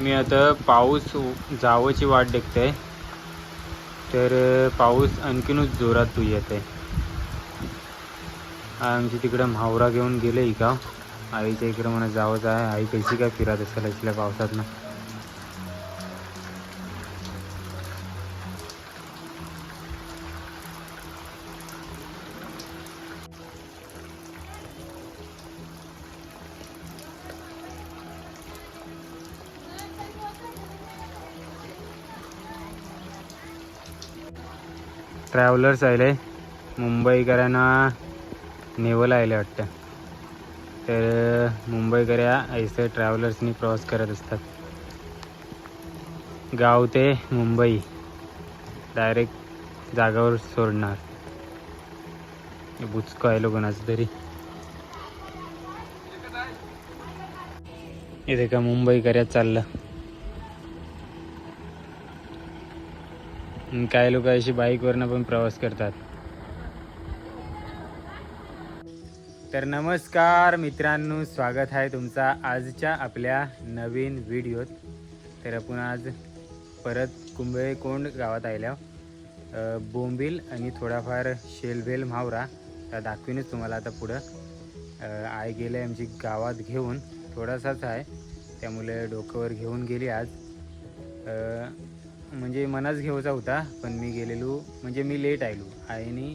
मी आता पाऊस जावंची वाट बघतोय तर पाऊस आणखीनच जोरात येत. आहे आमची तिकडं म्हावरा घेऊन गेले का आईच्या इकडं मला जावंच आहे आई कशी काय फिरत असेल असल्या पावसात ना ट्रॅव्हलर्स आले मुंबईकरांना नेवला आले वाटतं. तर मुंबईकऱ्या ऐसे ट्रॅव्हलर्सनी प्रवास करत असतात. गाव ते मुंबई. डायरेक्ट जागावर सोडणार. बुचकं आहे कोणाचं तरी. इथे का मुंबईकऱ्यात चाललं काही लोक अशी बाईकवरनं पण प्रवास करतात. तर नमस्कार मित्रांनो स्वागत आहे तुमचा आजच्या आपल्या नवीन व्हिडिओत. तर आपण आज परत कुंभेकोंड गावात आल्या बोंबील आणि थोडाफार शेलबेल म्हावरा त्या दाखवीनच तुम्हाला आता पुढं. अ, आई गेले आमची गावात घेऊन थोडासाच आहे. त्यामुळे डोक्यावर घेऊन गेली आज. म्हणजे मनाच घेऊचा होता पण मी गेलेलो म्हणजे मी लेट आलो आईने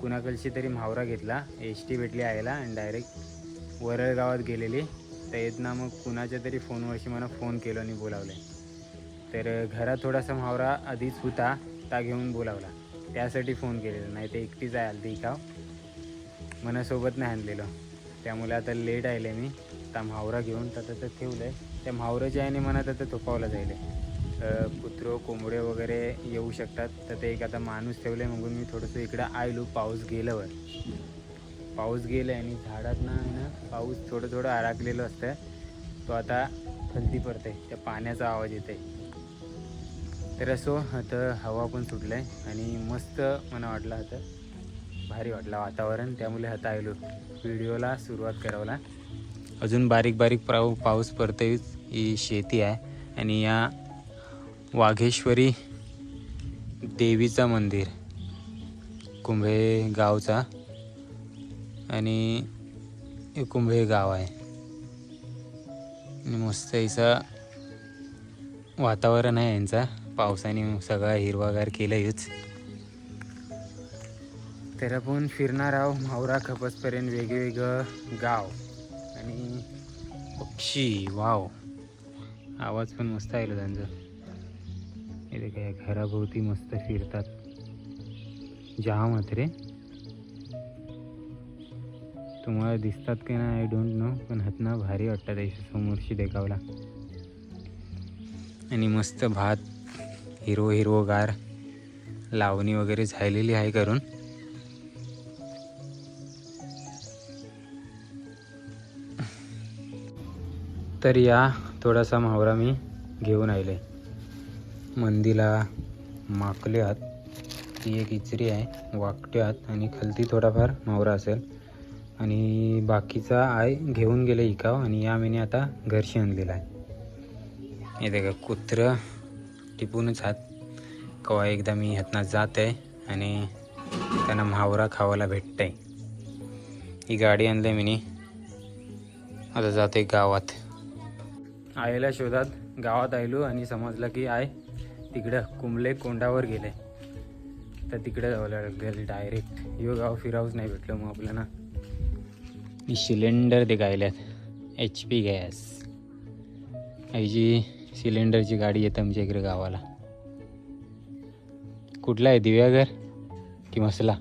कुणाकडशी तरी म्हावरा घेतला एस टी भेटली आईला आणि डायरेक्ट वरळ गावात गेलेली. तर येतना मग कुणाच्या तरी फोनवरशी मला फोन केलं आणि बोलावलं तर घरात थोडासा म्हावरा आधीच होता ता घेऊन बोलावला. त्यासाठी फोन केलेला नाही ते एकटीच आहे आलती का मनासोबत नाही आणलेलं. त्यामुळे आता लेट आले मी. त्या म्हावरा घेऊन तर त्याचं ठेवलं आहे त्या म्हावराच्या आईने मनात आता थोपावलं जाईल कुत्रो कोंबडे वगैरे येऊ शकतात. तर ते एक आता माणूस ठेवले म्हणून मी थोडंसं इकडं आयलो पाऊस गेल्यावर. पाऊस गेला आणि झाडात ना आहे ना पाऊस थोडं थोडं अडकलेलं असतं. तो आता खालती पडते त्या पाण्याचा आवाज येते तर असो आता हवा पण सुटलं आहे आणि मस्त मला वाटलं आता. भारी वाटलं वातावरण. त्यामुळे आता आलो व्हिडिओला सुरुवात करावला. अजून बारीक बारीक पाऊ पाऊस पडतेच ही शेती आहे आणि या वाघेश्वरी देवीचं मंदिर कुंभे गावचा. आणि हे कुंभे गाव आहे. आणि मस्त असं वातावरण आहे यांचा. पावसाने सगळं हिरवागार केलं हेच तर आपण फिरणार आहोत मावरा खपसपर्यंत वेगवेगळं गाव. आणि पक्षी वाव. आवाज पण मस्त आहे त्यांचा. इथे काय घराभोवती मस्त फिरतात जाम रे। तुम्हाला दिसतात की ना आय डोंट नो पण हतना भारी वाटतात अशी समोरशी देखावला आणि मस्त भात हिरवो हिरवो गार लावणी वगैरे झालेली आहे करून। तर या थोडासा म्हावरा मी घेऊन आले मंदीला माकले आहात ती एक इचरी आहे वाकटे आहात आणि खालती थोडाफार मावरा असेल. आणि बाकीचा आय घेऊन गेले इकाव आणि या महिने आता घरशी आणलेला आहे. इथे का कुत्रं टिपूनच हात. कवा एकदा मी ह्यातनं जात आहे आणि त्यांना म्हावरा खावायला भेटत आहे ही गाडी आणली मिनी. आता जाते गावात. आईला शोधात. गावात आयलो आणि समजलं की आय तिकडं कुंबले कोंडावर गेले. तर तिकडे जावं लागेल डायरेक्ट यो गाव फिरावंच नाही भेटलं मग आपल्याला. ही सिलेंडर ते गायल्यात एच पी गॅस जी सिलेंडरची गाडी येते आमच्या इकडे गावाला. कुठला आहे दिव्यागर की मसला?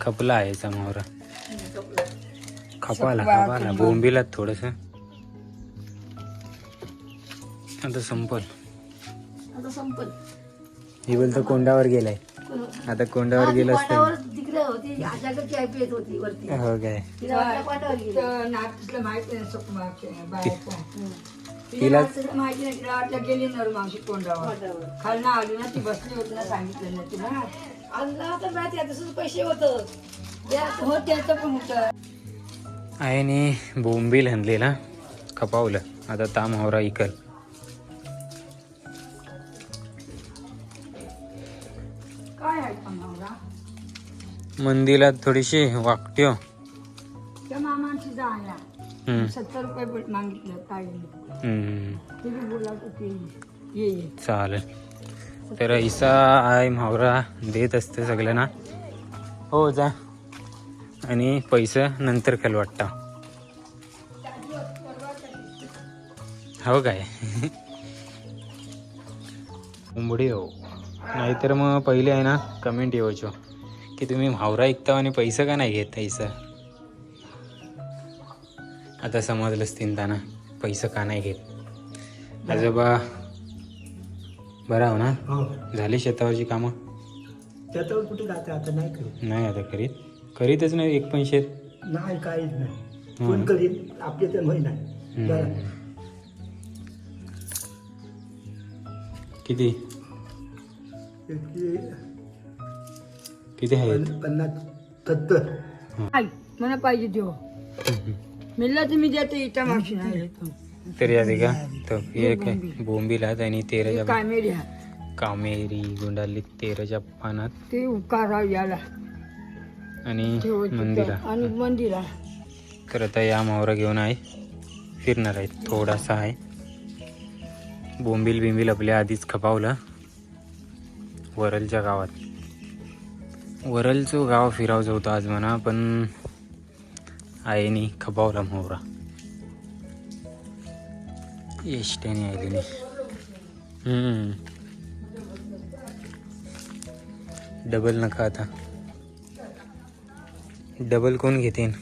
खपला आईचा मोहरा. खपाला खपाला बोंबीला थोडस. आता संपल. आता संपल. ही बोलतो कोंडावर गेलाय. आता कोंडावर गेलं असतं. तिकडे होती आजाकडची होती वरती. हो काय? तिला वाटलं पाटावर गेली. नातीतलं माहिती नाही बाहेरच्या तिला तिला माहिती नाही तिला वाटलं गेली नर मावशी पाटावर खालना आली ना ती बसली होती ना सांगितलं ना तिला. आणला तर मॅच तसंच पैसे होत. हो त्याचं पण होतं आईने बोंबील आणलेला. खपावलं. आता ताम हावरा इकल. मंदीला थोडीशी वाकट्यो. सत्तर रुपये मागितलं काय चालेल. तर ऐसा आय म्हावरा देत असते सगळ्यांना. हो जा. आणि पैसे नंतर खाल वाटता. हो काय? उंबडी हो. नाहीतर मग पहिले आहे ना कमेंट येवायचो की तुम्ही म्हावरा ऐकता आणि पैसे का नाही घेत ऐसा आता समजलंच तिनताना पैसे का नाही घेत. आजोबा बरा हो ना? हो. झाली शेतावरची कामं? त्याच्यावर कुठे जाते आता? नाही करीत. नाही आता करीत. करीतच नाही एक पण शेत नाही काहीच नाही. कोण करीत आपले तर होई नाही. बरं. किती? इतकी किती आहेत? पन- पन्नास सत्तर. आई मला पाहिजे देव मिळलं तर मी देते मावशी नाही देतो. तरी आधी का? तर हे काय? बोंबीलात आणि तेराच्या कामेरी हा. कामेरी गुंडाली तेराच्या पानात ते उकाराव याला. आणि मंदिरा. आणि मंदिरा. तर आता या मावरा घेऊन आहे. फिरणार आहे थोडासा आहे. बोंबील बिंबील आपल्या आधीच खपावलं. वरलच्या गावात. वरलचं गाव फिरावचं होतं आज म्हणा पण आईनी खपावला मोहरा एसट्याने आलेली हम्म. डबल नका आता. डबल कोण घेतेन?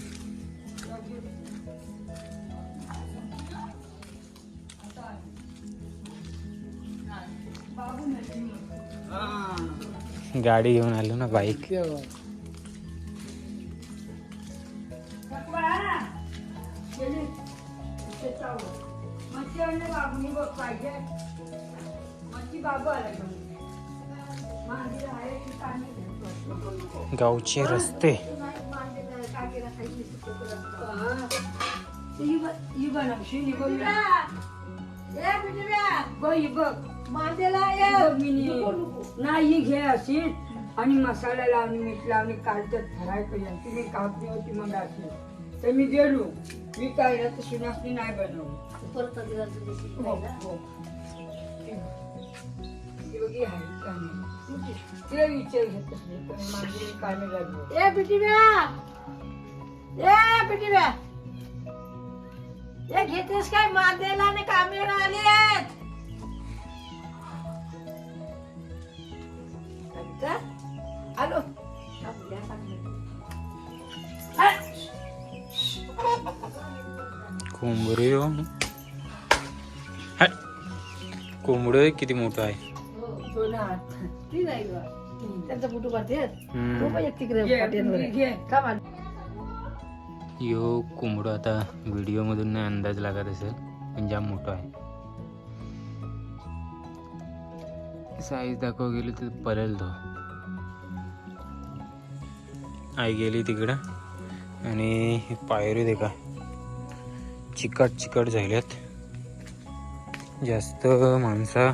गाडी घेऊन आलो ना बाईक. गावचे रस्ते. नाही घे अशी आणि मसाला लावणी मीठ लावणी काढतात ठरायपर्यंत तुम्ही कापली होती मग अशी तर मी गेलो मी काय तर सुनासनी नाही बनवली योगी दिला आहे का नाही. तिला विचार घेत असले पण माझी कामे लागली ए पिटिव्या ए घेतेस काय मांदेला आणि कामेरा आले आहेत का? आलो हा. कोंबडी हो. कोंबडं किती मोठं आहे गं. त्यांचा फोटो काढते तो हम्म. पण एक तिकडे. का? यो कोंबडं आता व्हिडिओमधून नाही अंदाज लागत असेल पण जाम मोठं आहे. साईज दाखव गेली तर पळेल तो. आई गेली तिकडं आणि पायरी दे का चिकट चिकट झाल्यात जास्त माणसं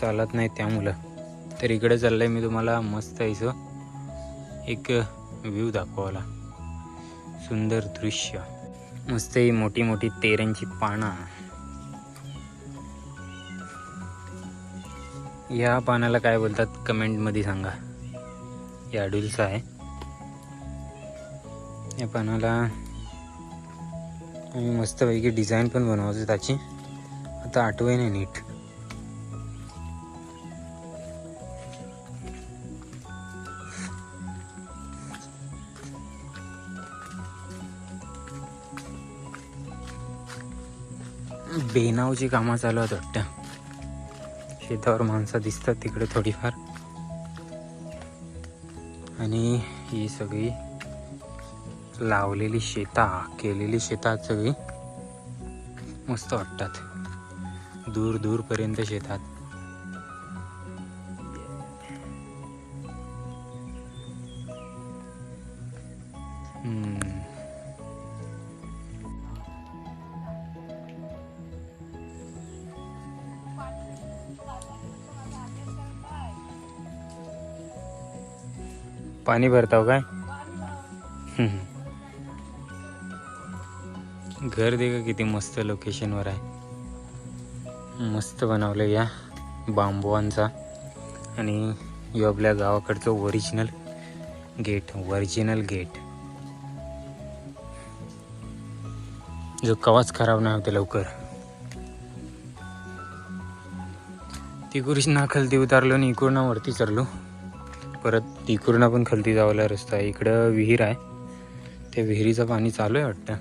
चालत नाही त्यामुळं तर इकडे चाललंय मी तुम्हाला मस्त आहे एक व्ह्यू दाखवायला. सुंदर दृश्य. मस्त ही मोठी मोठी तेऱ्यांची पानं. या पानाला काय बोलतात कमेंटमध्ये सांगा. या अडुलचं आहे. या पानाला आम्ही मस्तपैकी डिझाईन पण बनवायचो त्याची. आता आठवे नाही नीट. बेनावची कामं चालू आहेत वाटतं. शेतावर माणसं दिसतात तिकडे थोडीफार. आणि ही सगळी लावलेली शेता केलेली शेतात सगळी मस्त वाटतात. दूर दूरपर्यंत शेतात. हम्म. पाणी भरताव काय? घर दे का किती मस्त लोकेशनवर आहे. मस्त बनवलं या बांबवांचा. आणि यो आपल्या गावाकडचं ओरिजिनल गेट ओरिजिनल गेट जो कवाच खराब नाही होते लवकर. तिकुरीश ना खालती उतारलो आणि इकडून वरती चढलो. परत तिकडून पण खालती जावला रस्ता आहे. इकडं विहीर आहे. त्या विहिरीचं पाणी चालू आहे वाटतं.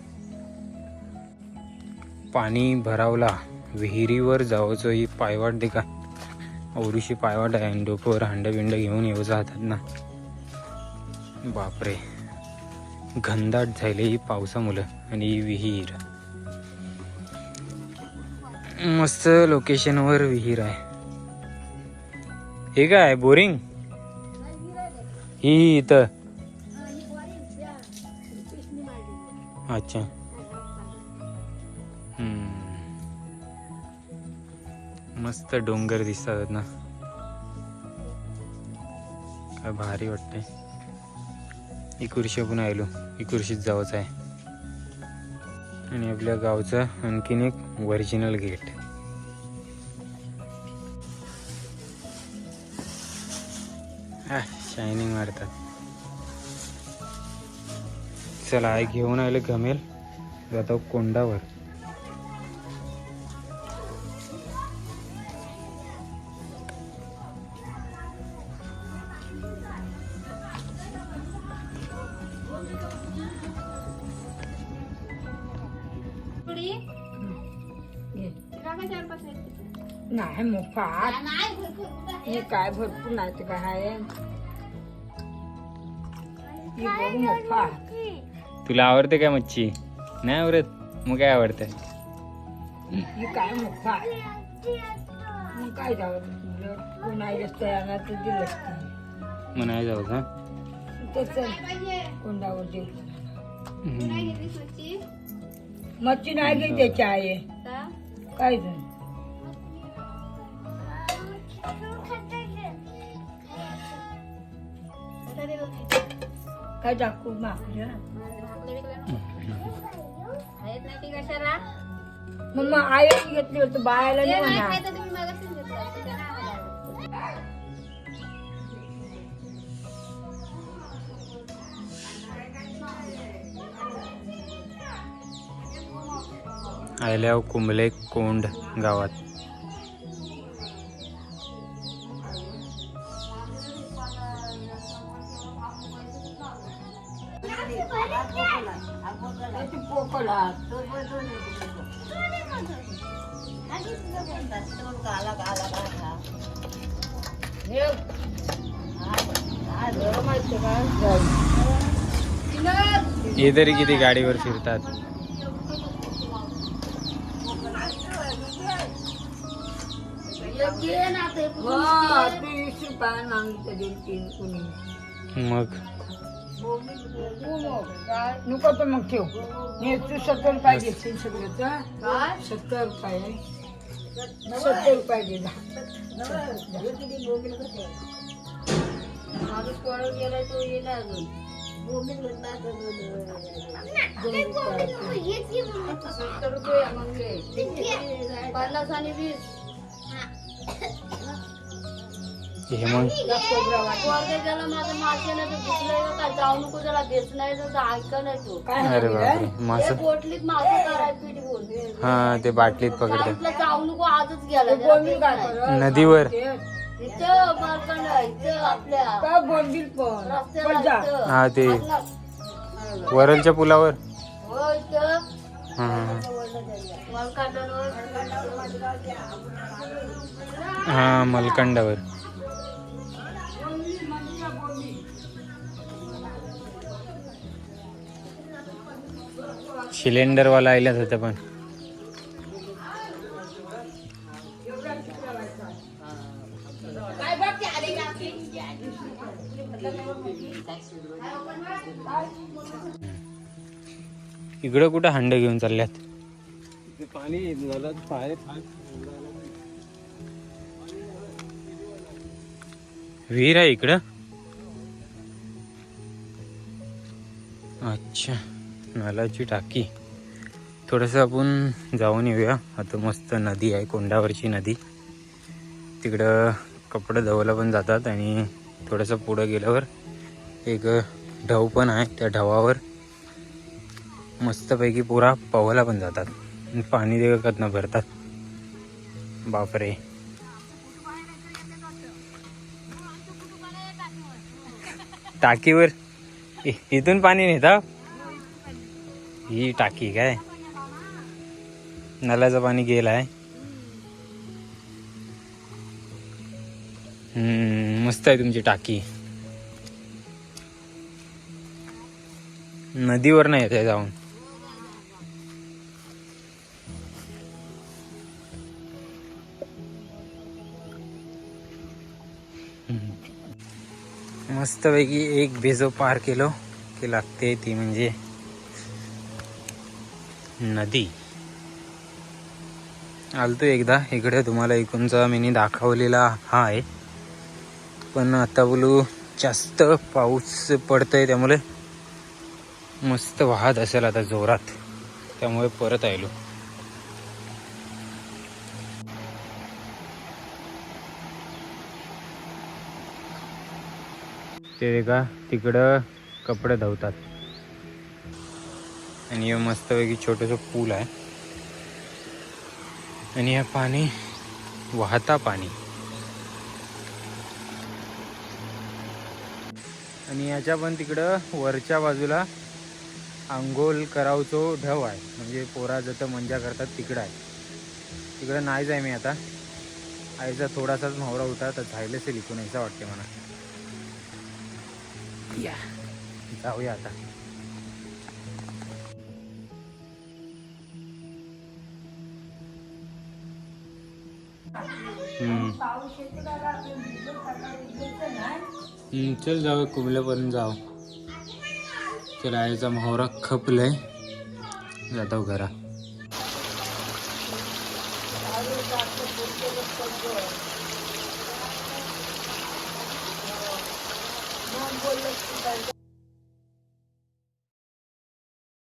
पाणी भरावला. विहिरीवर जावचं ही पायवाट दे का औरुशी पायवाट आहे आणि डोकंवर हांड बिंड घेऊन येऊ जातात ना. बापरे. घनदाट झाले ही पावसामुळं आणि ही विहीर. मस्त लोकेशनवर विहीर आहे. हे काय बोरिंग? ही इथं अच्छा मस्त डोंगर दिसतात ना. काय भारी वाटतंय. इकुर्शी पण आलो इकुर्शीत जावंच आहे. आणि आपल्या गावचं आणखीन एक ओरिजिनल गेट शायनिंग मारतात. चला आई घेऊन आले गमेल जातो कोंडावर? नाही मोफात आहे? हे काय भरपूर नाही ते काय आहे? तुला आवडते काय मच्छी? नाही आवडत? मग काय ही. मग नाही जाऊ का? मच्छी? मच्छी नाही घे त्याची आहे का? काय दोन. काय दाखवू मागच्या आई घेतली होती बायाला नाही म्हणा. कुंबले कोंड गावात. हे? हे तरी किती गाडीवर फिरतात? हा, मग? नको तर मग ठेव. हे तू सत्तर रुपये घेशील सगळं काय? सत्तर रुपये. सत्तर रुपये. माणूस पळून तो अजून सत्तर रुपये मग घे. पन्नास आणि वीस. काय? अरे बापरे? मास? हे बोटलीत मासे करायला पीठ बोल हा ते बाटलीत नको आजच गेला. ते त्याला सिलेंडरवाला आयलाच होता पण. इकडं कुठं हंड घेऊन चालल्यात? विहीर आहे इकडं? अच्छा. नालाची टाकी. थोडंसं आपण जाऊन येऊया. आता मस्त नदी आहे कोंडावरची नदी. तिकडं कपडे धुवायला पण जातात आणि थोडंसं पुढं गेल्यावर एक ढव पण आहे त्या ढवावर. मस्तपैकी पुरा पोहायला पण जातात. पाणी पाणी देखतनं भरतात. बापरे. टाकीवर? इथून पाणी नेता? ही टाकी काय? नल्याचं पाणी गेलाय. हम्म, मस्त आहे तुमची टाकी. नदीवर नाही येते जाऊन. मस्तपैकी एक बेजो पार केलो की लागते ती म्हणजे. नदी. आलतो एकदा इकडे तुम्हाला इकडचा मी दाखवलेला हा आहे पण आता बोलू जास्त पाऊस पडतोय त्यामुळे. मस्त वाहत असेल आता जोरात. त्यामुळे परत आलो ते का तिकडं कपडे धुवतात. आणि हे मस्तपैकी छोटंसं पूल आहे. आणि हे पाणी वाहता पाणी. आणि याच्या पण तिकडं वरच्या बाजूला आंघोळ करावचो ढव आहे. म्हणजे पोरा जसं मजा करतात तिकडं आहे. तिकडं नाही जाय मी आता. आईचा थोडासाच मावरा होता तर झायलंच लिखून यायचा वाटते मला. या. जाऊया आता. हम्म, चल जाऊ कुंबल्यापर्यंत जाऊ. चल आईचा मोहरा खपलाय. जातो घरा